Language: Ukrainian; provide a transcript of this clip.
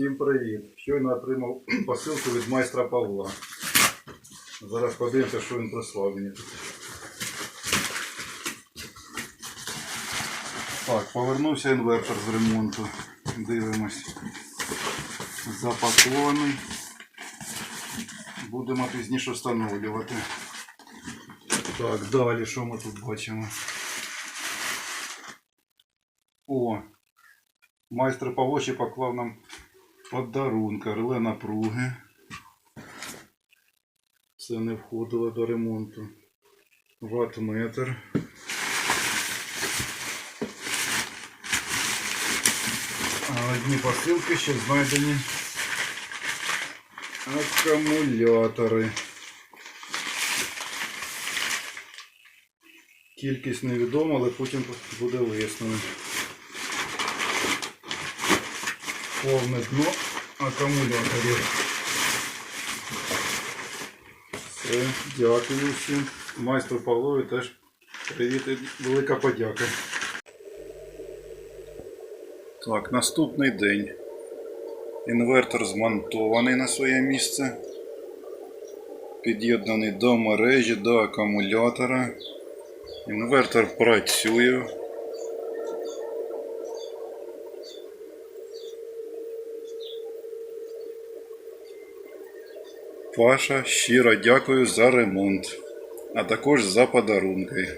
Всім привіт! Щойно отримав посилку від майстра Павла. Зараз подивимося, що він прислав мені. Так, повернувся інвертор з ремонту. Дивимось. Запакований. Будемо пізніше встановлювати. Так, далі що ми тут бачимо? О, майстер Павло ще поклав нам подарунка, реле напруги. Це не входило до ремонту. Ватметр. Одні посилки ще знайдені. Акумулятори. Кількість невідома, але потім буде вияснено. Повне дно акумуляторів. Все, дякую всім. Майстру Павлові теж привіт і велика подяка. Так, наступний день. Інвертор змонтований на своє місце. Під'єднаний до мережі, до акумулятора. Інвертор працює. Паша, щиро дякую за ремонт, а також за подарунки.